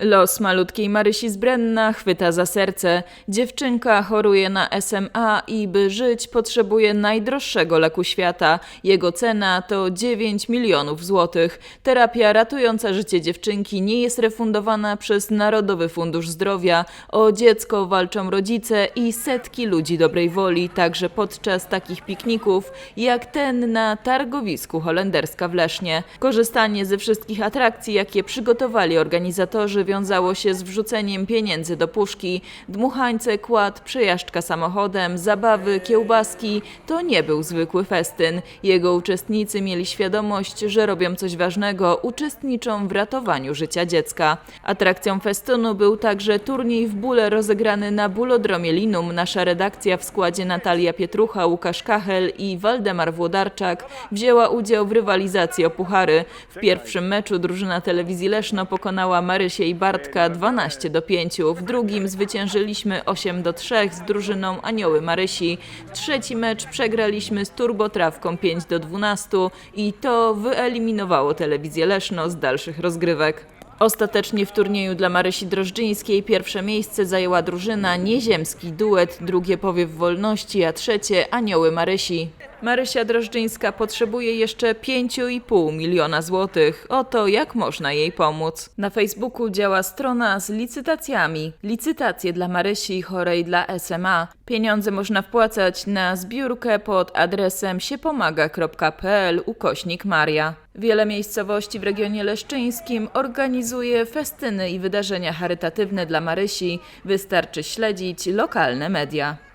Los malutkiej Marysi z Brenna chwyta za serce. Dziewczynka choruje na SMA i by żyć potrzebuje najdroższego leku świata. Jego cena to 9 milionów złotych. Terapia ratująca życie dziewczynki nie jest refundowana przez Narodowy Fundusz Zdrowia. O dziecko walczą rodzice i setki ludzi dobrej woli, także podczas takich pikników jak ten na targowisku Holenderska w Lesznie. Korzystanie ze wszystkich atrakcji, jakie przygotowali organizatorzy, wiązało się z wrzuceniem pieniędzy do puszki. Dmuchańce, kład, przejażdżka samochodem, zabawy, kiełbaski to nie był zwykły festyn. Jego uczestnicy mieli świadomość, że robią coś ważnego, uczestniczą w ratowaniu życia dziecka. Atrakcją festynu był także turniej w bóle rozegrany na Bulodromie Linum. Nasza redakcja w składzie Natalia Pietrucha, Łukasz Kachel i Waldemar Włodarczak wzięła udział w rywalizacji o puchary. W pierwszym meczu drużyna telewizji Leszno pokonała Marysię i Bartka 12 do 5. W drugim zwyciężyliśmy 8 do 3 z drużyną Anioły Marysi. Trzeci mecz przegraliśmy z Turbotrawką 5 do 12 i to wyeliminowało telewizję Leszno z dalszych rozgrywek. Ostatecznie w turnieju dla Marysi Drożdżyńskiej pierwsze miejsce zajęła drużyna Nieziemski Duet, drugie Powiew Wolności, a trzecie Anioły Marysi. Marysia Drożdżyńska potrzebuje jeszcze 5,5 miliona złotych. Oto jak można jej pomóc. Na Facebooku działa strona z licytacjami. Licytacje dla Marysi chorej dla SMA. Pieniądze można wpłacać na zbiórkę pod adresem siepomaga.pl ukośnik Maria. Wiele miejscowości w regionie leszczyńskim organizuje festyny i wydarzenia charytatywne dla Marysi. Wystarczy śledzić lokalne media.